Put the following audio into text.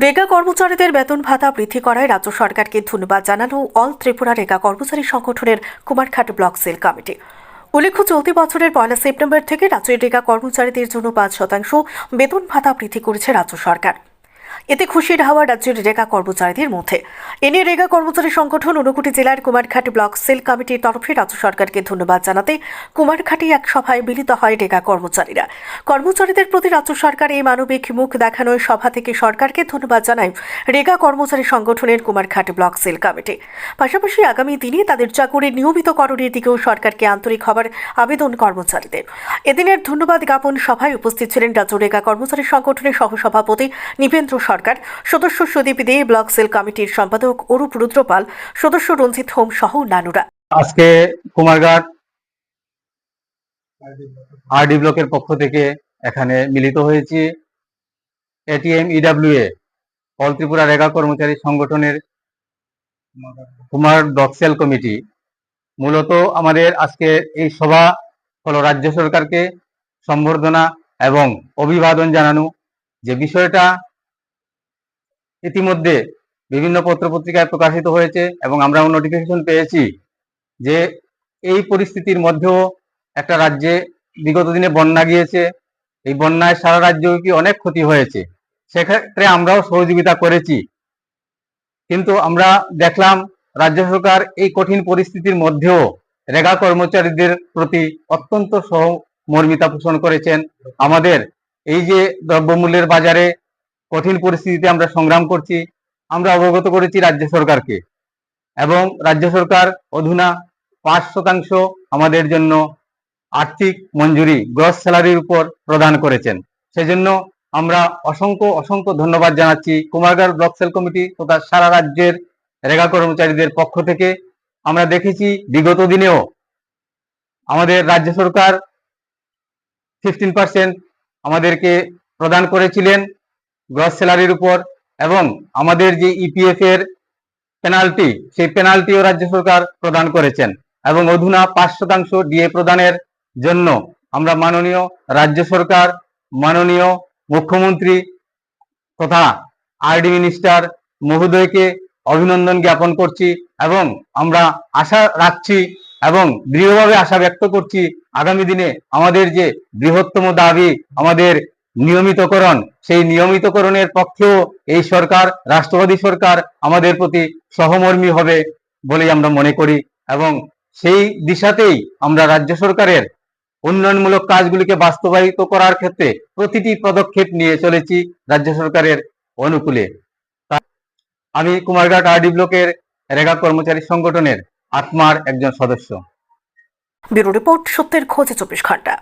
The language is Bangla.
রেগা কর্মচারীদের বেতন ভাতা বৃদ্ধি করায় রাজ্য সরকারকে ধন্যবাদ জানালো অল ত্রিপুরা রেগা কর্মচারী সংগঠনের কুমারঘাট ব্লক সেল কমিটি। উল্লেখ্য, চলতি বছরের পয়লা সেপ্টেম্বর থেকে রাজ্যের রেগা কর্মচারীদের জন্য পাঁচ শতাংশ বেতন ভাতা বৃদ্ধি করেছে রাজ্য সরকার। এতে খুশির হাওয়া রাজ্যের রেগা কর্মচারীদের মধ্যে। এ নিয়ে রেগা কর্মচারী সংগঠন ঊনকোটি জেলার কুমারঘাট ব্লক সেল কমিটির তরফে রাজ্য সরকারকে ধন্যবাদ জানাতে কুমারঘাটে এক সভায় মিলিত হয় রেগা কর্মচারীরা। কর্মচারীদের প্রতি রাজ্য সরকার এই মানবিক মুখ দেখানোয় সভা থেকে সরকারকে ধন্যবাদ জানায় রেগা কর্মচারী সংগঠনের কুমারঘাট ব্লক সেল কমিটি। পাশাপাশি আগামী দিনে তাদের চাকুরির নিয়মিতকরণের দিকেও সরকারকে আন্তরিক হবার আবেদন কর্মচারীদের। এদিনের ধন্যবাদ জ্ঞাপন সভায় উপস্থিত ছিলেন রাজ্য রেগা কর্মচারী সংগঠনের সহসভাপতি নিপেন্দ্র সরকার। সদস্য সুদীপ দে, ব্লক সেল কমিটির সম্পাদক অরূপ রুদ্রপাল, সদস্য রঞ্জিত হোম সহ অন্যান্যরা আজকে কুমারঘাট আরডি ব্লকের পক্ষ থেকে এখানে মিলিত হয়েছি। ATM EWA all Tripura REGA কর্মচারী সংগঠনের কুমার ব্লক সেল কমিটি। মূলত আমাদের আজকে এই সভা হলো রাজ্য সরকারকে সম্বর্ধনা এবং অভিবাদন জানানো। যে বিষয়টা ইতিমধ্যে বিভিন্ন পত্রপত্রিকায় প্রকাশিত হয়েছে এবং আমরাও নোটিফিকেশন পেয়েছি যে এই পরিস্থিতির মধ্যেও একটা রাজ্যে বিগত দিনে বন্যা গিয়েছে। এই বন্যায় সারা রাজ্যব্যাপী অনেক ক্ষতি হয়েছে। সেক্ষেত্রে আমরাও সহযোগিতা করেছি। কিন্তু আমরা দেখলাম রাজ্য সরকার এই কঠিন পরিস্থিতির মধ্যেও রেগা কর্মচারীদের প্রতি অত্যন্ত সহমর্মিতা পোষণ করেছেন। আমাদের এই যে দ্রব্যমূল্যের বাজারে কঠিন পরিস্থিতিতে আমরা সংগ্রাম করছি, আমরা অবগত করেছি রাজ্য সরকারকে। এবং রাজ্য সরকার অধুনা পাঁচ শতাংশ আমাদের জন্য আর্থিক মঞ্জুরি গ্রস স্যালারির উপর প্রদান করেছেন। সেজন্য আমরা অসংখ্য অসংখ্য ধন্যবাদ জানাচ্ছি কুমারঘাট ব্লক সেল কমিটি তথা সারা রাজ্যের রেগা কর্মচারীদের পক্ষ থেকে। আমরা দেখেছি বিগত দিনেও আমাদের রাজ্য সরকার ফিফটিন পার্সেন্ট আমাদেরকে প্রদান করেছিলেন। গ্রস স্যালারির উপর এবং আমাদের যে ইপিএফ এর পেনাল্টি সেই পেনাল্টিও রাজ্য সরকার প্রদান করেছেন এবং অধুনা পাঁচ শতাংশ ডিএ প্রদানের জন্য আমরা মাননীয় রাজ্য সরকার, মাননীয় মুখ্যমন্ত্রী তথা আরডি মিনিস্টার মহোদয়কে অভিনন্দন জ্ঞাপন করছি এবং আমরা আশা রাখছি এবং দৃঢ়ভাবে আশা ব্যক্ত করছি আগামী দিনে আমাদের যে বৃহত্তম দাবি আমাদের নিয়মিতকরণ, সেই নিয়মিতকরণের পক্ষেও এই সরকার, রাষ্ট্রবাদী সরকার আমাদের প্রতি সহমর্মী হবে বলেই আমরা মনে করি এবং সেই দিশাতেই আমরা রাজ্য সরকারের উন্নয়নমূলক কাজগুলিকে বাস্তবায়িত করার ক্ষেত্রে প্রতিটি পদক্ষেপ নিয়ে চলেছি রাজ্য সরকারের অনুকূলে। আমি কুমারঘাট আরডি ব্লকের রেগা কর্মচারী সংগঠনের আত্মার একজন সদস্য। ব্যুরো রিপোর্ট সত্যের খোঁজে চব্বিশ ঘণ্টা।